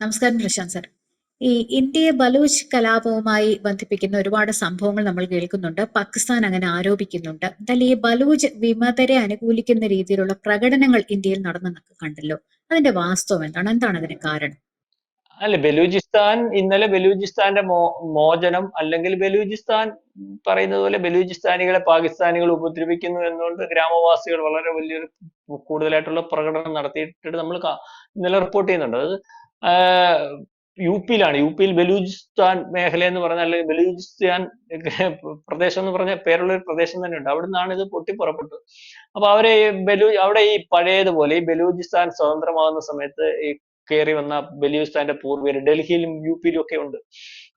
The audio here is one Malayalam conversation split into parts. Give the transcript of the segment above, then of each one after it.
നമസ്കാരം പ്രശാന്ത് സാർ. ഈ ഇന്ത്യയെ ബലൂച്ച് കലാപവുമായി ബന്ധിപ്പിക്കുന്ന ഒരുപാട് സംഭവങ്ങൾ നമ്മൾ കേൾക്കുന്നുണ്ട്. പാകിസ്ഥാൻ അങ്ങനെ ആരോപിക്കുന്നുണ്ട്. എന്തായാലും ഈ ബലൂച്ച് വിമതരെ അനുകൂലിക്കുന്ന രീതിയിലുള്ള പ്രകടനങ്ങൾ ഇന്ത്യയിൽ നടന്നെന്നൊക്കെ കണ്ടല്ലോ. അതിന്റെ വാസ്തവം എന്താണ്? എന്താണ് അതിന് കാരണം? അല്ല ബലൂചിസ്ഥാൻ ഇന്നലെ ബലൂചിസ്ഥാന്റെ മോ മോചനം അല്ലെങ്കിൽ ബലൂചിസ്ഥാൻ പറയുന്നത് പോലെ ബലൂചിസ്ഥാനികളെ പാകിസ്ഥാനികൾ ഉപദ്രവിക്കുന്നു എന്നുകൊണ്ട് ഗ്രാമവാസികൾ വളരെ വലിയൊരു കൂടുതലായിട്ടുള്ള പ്രകടനം നടത്തിയിട്ട് നമ്മൾ ഇന്നലെ റിപ്പോർട്ട് ചെയ്യുന്നുണ്ട്. അത് യു പിയിലാണ്. യു പിയിൽ ബലൂചിസ്ഥാൻ മേഖല എന്ന് പറഞ്ഞാൽ അല്ലെങ്കിൽ ബലൂചിസ്ഥാൻ പ്രദേശം എന്ന് പറഞ്ഞ പേരുള്ള ഒരു പ്രദേശം തന്നെയുണ്ട്. അവിടെ നിന്നാണ് ഇത് പൊട്ടിപ്പുറപ്പെട്ടത് അപ്പൊ അവരെ ബലൂ അവിടെ ഈ പഴയതുപോലെ ഈ ബലൂചിസ്ഥാൻ സ്വതന്ത്രമാകുന്ന സമയത്ത് ഈ കയറി വന്ന ബലൂചിസ്ഥാന്റെ പൂർവികർ ഡൽഹിയിലും യു പിയിലും ഒക്കെ ഉണ്ട്.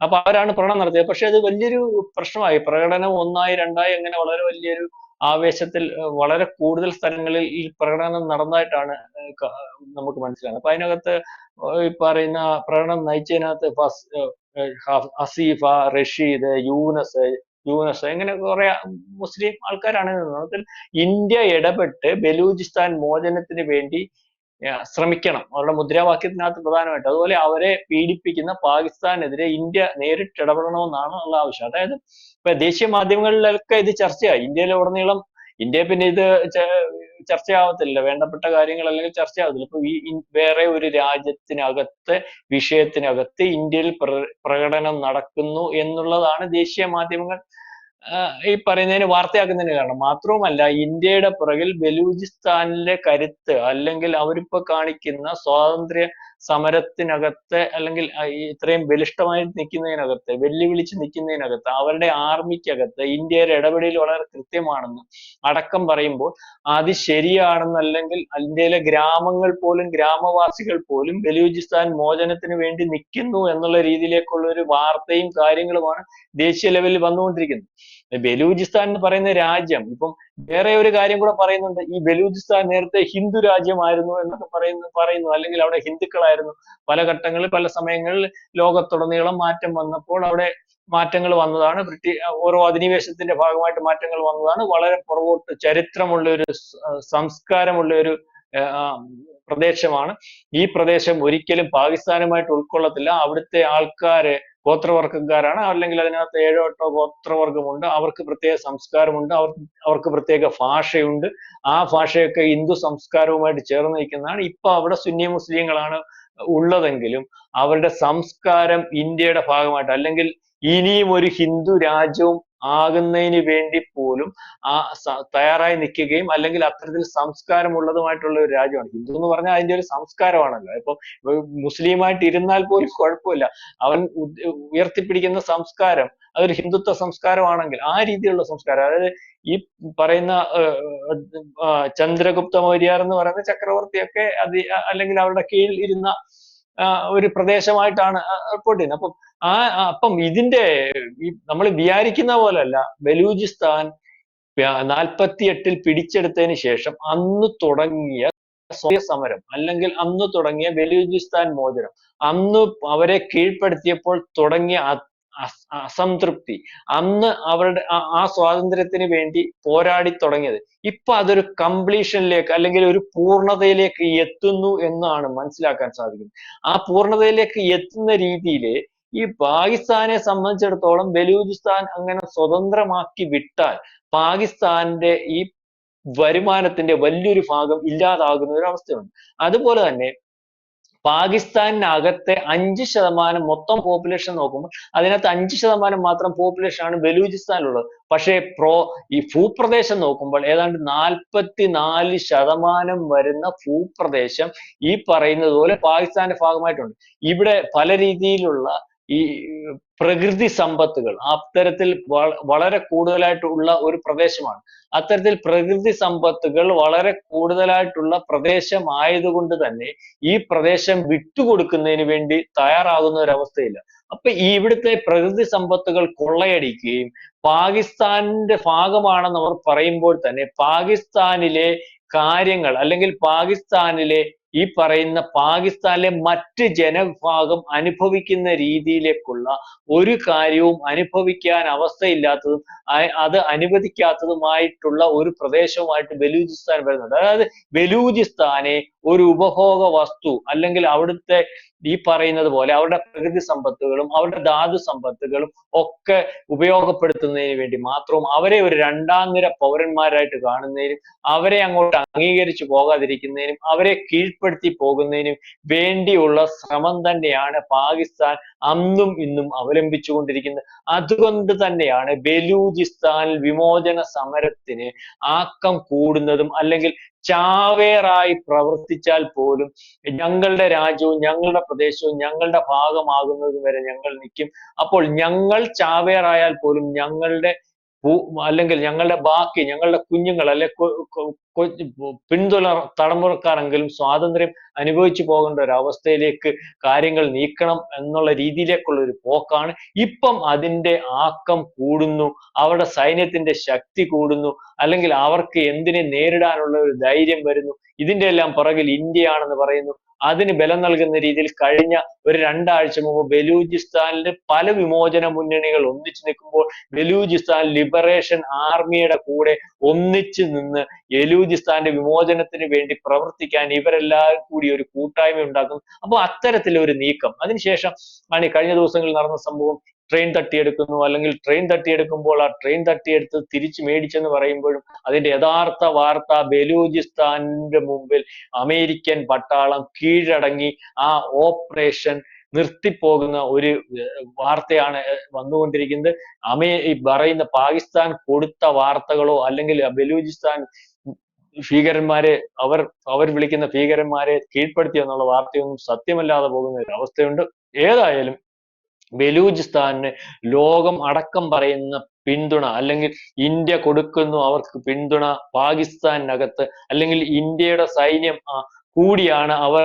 അപ്പൊ അവരാണ് പ്രകടനം നടത്തിയത്. പക്ഷെ അത് വലിയൊരു പ്രശ്നമായി. പ്രകടനം ഒന്നായി രണ്ടായി അങ്ങനെ വളരെ വലിയൊരു ആവേശത്തിൽ വളരെ കൂടുതൽ സ്ഥലങ്ങളിൽ ഈ പ്രകടനം നടന്നതായിട്ടാണ് നമുക്ക് മനസ്സിലാകുന്നത്. അപ്പൊ അതിനകത്ത് ഈ പറയുന്ന പ്രകടനം നയിച്ചതിനകത്ത് അസീഫ റഷീദ് യൂനസ് യൂനസ് ഇങ്ങനെ കുറെ മുസ്ലിം ആൾക്കാരാണ്. ഇന്ത്യ ഇടപെട്ട് ബലൂചിസ്ഥാൻ മോചനത്തിന് വേണ്ടി ശ്രമിക്കണം. അവരുടെ മുദ്രാവാക്യത്തിനകത്ത് പ്രധാനമായിട്ട്. അതുപോലെ അവരെ പീഡിപ്പിക്കുന്ന പാകിസ്ഥാനെതിരെ ഇന്ത്യ നേരിട്ട് ഇടപെടണമെന്നാണ് ഉള്ള ആവശ്യം. അതായത് ഇപ്പൊ ദേശീയ മാധ്യമങ്ങളിലൊക്കെ ഇത് ചർച്ചയായി. ഇന്ത്യയിലെ ഉടനീളം ഇന്ത്യ പിന്നെ ഇത് ചർച്ചയാവത്തില്ല വേണ്ടപ്പെട്ട കാര്യങ്ങൾ അല്ലെങ്കിൽ ചർച്ചയാവത്തില്ല. ഇപ്പൊ ഈ വേറെ ഒരു രാജ്യത്തിനകത്തെ വിഷയത്തിനകത്ത് ഇന്ത്യയിൽ പ്രകടനം നടക്കുന്നു എന്നുള്ളതാണ് ദേശീയ മാധ്യമങ്ങൾ ഈ പറയുന്നതിന് വാർത്തയാക്കുന്നതിന് കാരണം മാത്രവുമല്ല ഇന്ത്യയുടെ പുറകിൽ ബലൂചിസ്ഥാനിലെ കരുത്ത് അല്ലെങ്കിൽ അവരിപ്പോ കാണിക്കുന്ന സ്വാതന്ത്ര്യ സമരത്തിനകത്ത് അല്ലെങ്കിൽ ഇത്രയും ബലിഷ്ടമായി നിൽക്കുന്നതിനകത്ത് വെല്ലുവിളിച്ച് നിൽക്കുന്നതിനകത്ത് അവരുടെ ആർമിക്കകത്ത് ഇന്ത്യയുടെ ഇടപെടൽ വളരെ കൃത്യമാണെന്ന് അടക്കം പറയുമ്പോൾ അത് ശരിയാണെന്നല്ലെങ്കിൽ ഇന്ത്യയിലെ ഗ്രാമങ്ങൾ പോലും ഗ്രാമവാസികൾ പോലും ബലൂചിസ്ഥാൻ മോചനത്തിന് വേണ്ടി നിൽക്കുന്നു എന്നുള്ള രീതിയിലേക്കുള്ള ഒരു വാർത്തയും കാര്യങ്ങളുമാണ് ദേശീയ ലെവലിൽ വന്നുകൊണ്ടിരിക്കുന്നത്. ബലൂചിസ്ഥാൻ എന്ന് പറയുന്ന രാജ്യം ഇപ്പം വേറെ ഒരു കാര്യം കൂടെ പറയുന്നുണ്ട്. ഈ ബലൂചിസ്ഥാൻ നേരത്തെ ഹിന്ദു രാജ്യമായിരുന്നു എന്നൊക്കെ പറയുന്നു പറയുന്നു. അല്ലെങ്കിൽ അവിടെ ഹിന്ദുക്കളായിരുന്നു. പല ഘട്ടങ്ങളിൽ പല സമയങ്ങളിൽ ലോകത്തുടനീളം മാറ്റം വന്നപ്പോൾ അവിടെ മാറ്റങ്ങൾ വന്നതാണ്. ബ്രിട്ടീഷ് ഓരോ അധിനിവേശത്തിന്റെ ഭാഗമായിട്ട് മാറ്റങ്ങൾ വന്നതാണ്. വളരെ പുറകോട്ട് ചരിത്രമുള്ള ഒരു സംസ്കാരമുള്ള ഒരു പ്രദേശമാണ്. ഈ പ്രദേശം ഒരിക്കലും പാകിസ്ഥാനുമായിട്ട് ഉൾക്കൊള്ളത്തില്ല. അവിടുത്തെ ആൾക്കാര് ഗോത്രവർഗക്കാരാണ്. അല്ലെങ്കിൽ അതിനകത്ത് ഏഴോ എട്ടോ ഗോത്രവർഗമുണ്ട് അവർക്ക് പ്രത്യേക സംസ്കാരമുണ്ട്. അവർ അവർക്ക് പ്രത്യേക ഭാഷയുണ്ട്. ആ ഭാഷയൊക്കെ ഹിന്ദു സംസ്കാരവുമായിട്ട് ചേർന്ന് നിൽക്കുന്നതാണ്. ഇപ്പൊ അവിടെ സുന്നി മുസ്ലിങ്ങളാണ് ഉള്ളതെങ്കിലും അവരുടെ സംസ്കാരം ഇന്ത്യയുടെ ഭാഗമായിട്ട് അല്ലെങ്കിൽ ഇനിയും ഒരു ഹിന്ദു രാജ്യവും ആകുന്നതിന് വേണ്ടി പോലും ആ തയ്യാറായി നിൽക്കുകയും അല്ലെങ്കിൽ അത്തരത്തിൽ സംസ്കാരമുള്ളതുമായിട്ടുള്ള ഒരു രാജ്യമാണ്. ഹിന്ദു എന്ന് പറഞ്ഞാൽ അതിന്റെ ഒരു സംസ്കാരമാണല്ലോ. ഇപ്പൊ മുസ്ലിമായിട്ട് ഇരുന്നാൽ പോലും കുഴപ്പമില്ല. അവൻ ഉയർത്തിപ്പിടിക്കുന്ന സംസ്കാരം അതൊരു ഹിന്ദുത്വ സംസ്കാരമാണെങ്കിൽ ആ രീതിയിലുള്ള സംസ്കാരം അതായത് ഈ പറയുന്ന ചന്ദ്രഗുപ്ത മൗര്യർ എന്ന് പറയുന്ന ചക്രവർത്തിയൊക്കെ അത് അല്ലെങ്കിൽ അവരുടെ കീഴിൽ ഇരുന്ന ഒരു പ്രദേശമായിട്ടാണ് റിപ്പോർട്ട് ചെയ്യുന്നത്. അപ്പം ആ അപ്പം ഇതിന്റെ നമ്മൾ വിചാരിക്കുന്ന പോലല്ല. ബലൂചിസ്ഥാൻ നാൽപ്പത്തി എട്ടിൽ പിടിച്ചെടുത്തതിന് ശേഷം അന്ന് തുടങ്ങിയ സമരം അല്ലെങ്കിൽ അന്ന് തുടങ്ങിയ ബലൂചിസ്ഥാൻ മോചനം അന്ന് അവരെ കീഴ്പ്പെടുത്തിയപ്പോൾ തുടങ്ങിയ അസംതൃപ്തി. അന്ന് അവരുടെ ആ സ്വാതന്ത്ര്യത്തിന് വേണ്ടി പോരാടി തുടങ്ങിയത്. ഇപ്പൊ അതൊരു കംപ്ലീഷനിലേക്ക് അല്ലെങ്കിൽ ഒരു പൂർണതയിലേക്ക് എത്തുന്നു എന്നാണ് മനസ്സിലാക്കാൻ സാധിക്കുന്നത്. ആ പൂർണതയിലേക്ക് എത്തുന്ന രീതിയിൽ ഈ പാകിസ്ഥാനെ സംബന്ധിച്ചിടത്തോളം ബലൂചിസ്ഥാൻ അങ്ങനെ സ്വതന്ത്രമാക്കി വിട്ടാൽ പാകിസ്ഥാന്റെ ഈ വരുമാനത്തിന്റെ വലിയൊരു ഭാഗം ഇല്ലാതാകുന്ന ഒരു അവസ്ഥയുണ്ട്. അതുപോലെ തന്നെ പാകിസ്ഥാനകത്തെ അഞ്ച് ശതമാനം മൊത്തം പോപ്പുലേഷൻ നോക്കുമ്പോൾ അതിനകത്ത് അഞ്ച് ശതമാനം മാത്രം പോപ്പുലേഷൻ ആണ് ബലൂചിസ്ഥാനിലുള്ളത്. പക്ഷേ പ്രോ ഈ ഭൂപ്രദേശം നോക്കുമ്പോൾ ഏതാണ്ട് നാൽപ്പത്തി നാല് ശതമാനം വരുന്ന ഭൂപ്രദേശം ഈ പറയുന്നത് പോലെ പാകിസ്ഥാന്റെ ഭാഗമായിട്ടുണ്ട്. ഇവിടെ പല രീതിയിലുള്ള ഈ പ്രകൃതി സമ്പത്തുകൾ അത്തരത്തിൽ വളരെ കൂടുതലായിട്ടുള്ള ഒരു പ്രദേശമാണ്. അത്തരത്തിൽ പ്രകൃതി സമ്പത്തുകൾ വളരെ കൂടുതലായിട്ടുള്ള പ്രദേശമായതുകൊണ്ട് തന്നെ ഈ പ്രദേശം വിട്ടുകൊടുക്കുന്നതിന് വേണ്ടി തയ്യാറാകുന്ന ഒരു അവസ്ഥയില്ല അപ്പൊ ഈ ഇവിടുത്തെ പ്രകൃതി സമ്പത്തുകൾ കൊള്ളയടിക്കുകയും പാകിസ്ഥാനിന്റെ ഭാഗമാണെന്ന് അവർ പറയുമ്പോൾ തന്നെ പാകിസ്ഥാനിലെ കാര്യങ്ങൾ അല്ലെങ്കിൽ പാകിസ്ഥാനിലെ ഈ പറയുന്ന പാകിസ്ഥാനിലെ മറ്റ് ജനവിഭാഗം അനുഭവിക്കുന്ന രീതിയിലേക്കുള്ള ഒരു കാര്യവും അനുഭവിക്കാൻ അവസ്ഥയില്ലാത്തതും അത് അനുവദിക്കാത്തതുമായിട്ടുള്ള ഒരു പ്രദേശവുമായിട്ട് ബലൂചിസ്ഥാൻ വരുന്നുണ്ട്. അതായത് ബലൂചിസ്ഥാനെ ഒരു ഉപഭോഗ വസ്തു അല്ലെങ്കിൽ അവിടുത്തെ ഈ പറയുന്നത് പോലെ അവരുടെ പ്രകൃതി സമ്പത്തുകളും അവരുടെ ധാതു സമ്പത്തുകളും ഒക്കെ ഉപയോഗപ്പെടുത്തുന്നതിന് വേണ്ടി മാത്രവും അവരെ ഒരു രണ്ടാം നിര പൗരന്മാരായിട്ട് കാണുന്നതിനും അവരെ അങ്ങോട്ട് അംഗീകരിച്ചു പോകാതിരിക്കുന്നതിനും അവരെ കീഴ്പ്പെടുത്തി പോകുന്നതിനും വേണ്ടിയുള്ള ശ്രമം തന്നെയാണ് പാകിസ്ഥാൻ അന്നും ഇന്നും അവലംബിച്ചുകൊണ്ടിരിക്കുന്നത്. അതുകൊണ്ട് തന്നെയാണ് ബലൂചിസ്ഥാനിൽ വിമോചന സമരത്തിന് ആക്കം കൂടുന്നതും അല്ലെങ്കിൽ ചാവേറായി പ്രവർത്തിച്ചാൽ പോലും ഞങ്ങളുടെ രാജ്യവും ഞങ്ങളുടെ പ്രദേശവും ഞങ്ങളുടെ ഭാഗമാകുന്നത് വരെ ഞങ്ങൾ നിൽക്കും. അപ്പോൾ ഞങ്ങൾ ചാവേറായാൽ പോലും ഞങ്ങളുടെ അല്ലെങ്കിൽ ഞങ്ങളുടെ ബാക്കി ഞങ്ങളുടെ കുഞ്ഞുങ്ങൾ അല്ലെ പിന്തുണ തലമുറക്കാരെങ്കിലും സ്വാതന്ത്ര്യം അനുഭവിച്ചു പോകേണ്ട ഒരു അവസ്ഥയിലേക്ക് കാര്യങ്ങൾ നീക്കണം എന്നുള്ള രീതിയിലേക്കുള്ള ഒരു പോക്കാണ്. ഇപ്പം അതിന്റെ ആക്കം കൂടുന്നു അവരുടെ സൈന്യത്തിന്റെ ശക്തി കൂടുന്നു അല്ലെങ്കിൽ അവർക്ക് എന്തിനെ നേരിടാനുള്ള ഒരു ധൈര്യം വരുന്നു ഇതിന്റെ എല്ലാം പുറകിൽ ഇന്ത്യയാണെന്ന് പറയുന്നു. അതിന് ബലം നൽകുന്ന രീതിയിൽ കഴിഞ്ഞ ഒരു രണ്ടാഴ്ച മുമ്പ് ബലൂചിസ്ഥാനിലെ പല വിമോചന മുന്നണികൾ ഒന്നിച്ചു നിൽക്കുമ്പോൾ ബലൂചിസ്ഥാൻ ലിബറേഷൻ ആർമിയുടെ കൂടെ ഒന്നിച്ചു നിന്ന് ബലൂചിസ്ഥാന്റെ വിമോചനത്തിന് വേണ്ടി പ്രവർത്തിക്കാൻ ഇവരെല്ലാവരും കൂടി ഒരു കൂട്ടായ്മ ഉണ്ടാക്കുന്നു അപ്പോൾ അത്തരത്തിലൊരു നീക്കം. അതിനുശേഷം ആണ് കഴിഞ്ഞ ദിവസങ്ങളിൽ നടന്ന സംഭവം ട്രെയിൻ തട്ടിയെടുക്കുന്നു. അല്ലെങ്കിൽ ട്രെയിൻ തട്ടിയെടുക്കുമ്പോൾ ആ ട്രെയിൻ തട്ടിയെടുത്ത് തിരിച്ചു മേടിച്ചെന്ന് പറയുമ്പോഴും അതിന്റെ യഥാർത്ഥ വാർത്ത ബലൂചിസ്ഥാനിന്റെ മുമ്പിൽ അമേരിക്കൻ പട്ടാളം കീഴടങ്ങി ആ ഓപ്പറേഷൻ നിർത്തിപ്പോകുന്ന ഒരു വാർത്തയാണ് വന്നുകൊണ്ടിരിക്കുന്നത്. അമേ ഈ പറയുന്ന പാകിസ്ഥാൻ കൊടുത്ത വാർത്തകളോ അല്ലെങ്കിൽ ബലൂചിസ്ഥാൻ ഭീകരന്മാരെ അവർ അവർ വിളിക്കുന്ന ഭീകരന്മാരെ കീഴ്പ്പെടുത്തി എന്നുള്ള വാർത്തയൊന്നും സത്യമല്ലാതെ പോകുന്ന ഒരു അവസ്ഥയുണ്ട്. ഏതായാലും ബലൂചിസ്ഥാനിന് ലോകം അടക്കം പറയുന്ന പിന്തുണ അല്ലെങ്കിൽ ഇന്ത്യ കൊടുക്കുന്നു അവർക്ക് പിന്തുണ പാകിസ്ഥാനകത്ത് അല്ലെങ്കിൽ ഇന്ത്യയുടെ സൈന്യം കൂടിയാണ് അവർ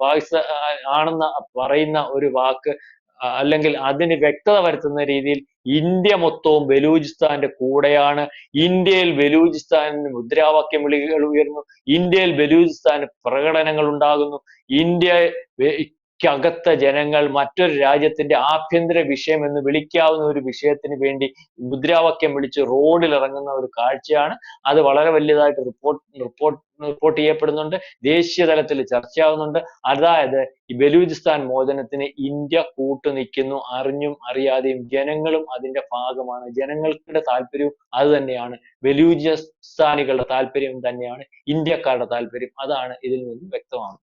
പാകിസ്ഥാൻ ആണെന്ന് പറയുന്ന ഒരു വാക്ക് അല്ലെങ്കിൽ അതിന് വ്യക്തത വരുത്തുന്ന രീതിയിൽ ഇന്ത്യ മൊത്തവും ബലൂചിസ്ഥാന്റെ കൂടെയാണ്. ഇന്ത്യയിൽ ബലൂചിസ്ഥാനിന് മുദ്രാവാക്യം വിളികൾ ഉയർന്നു. ഇന്ത്യയിൽ ബലൂചിസ്ഥാന് പ്രകടനങ്ങൾ ഉണ്ടാകുന്നു. ഇന്ത്യ ക്കകത്തെ ജനങ്ങൾ മറ്റൊരു രാജ്യത്തിന്റെ ആഭ്യന്തര വിഷയം എന്ന് വിളിക്കാവുന്ന ഒരു വിഷയത്തിന് വേണ്ടി മുദ്രാവാക്യം വിളിച്ച് റോഡിൽ ഇറങ്ങുന്ന ഒരു കാഴ്ചയാണ്. അത് വളരെ വലിയതായിട്ട് റിപ്പോർട്ട് റിപ്പോർട്ട് റിപ്പോർട്ട് ചെയ്യപ്പെടുന്നുണ്ട്. ദേശീയ തലത്തിൽ ചർച്ചയാവുന്നുണ്ട്. അതായത് ഈ ബലൂചിസ്ഥാൻ മോചനത്തിന് ഇന്ത്യ കൂട്ടുനിൽക്കുന്നു അറിഞ്ഞും അറിയാതെയും ജനങ്ങളും അതിന്റെ ഭാഗമാണ്. ജനങ്ങളുടെ താല്പര്യവും അത് തന്നെയാണ്. ബലൂചിസ്ഥാനികളുടെ താല്പര്യം തന്നെയാണ്. ഇന്ത്യക്കാരുടെ താല്പര്യം. അതാണ് ഇതിൽ നിന്ന് വ്യക്തമാകുന്നത്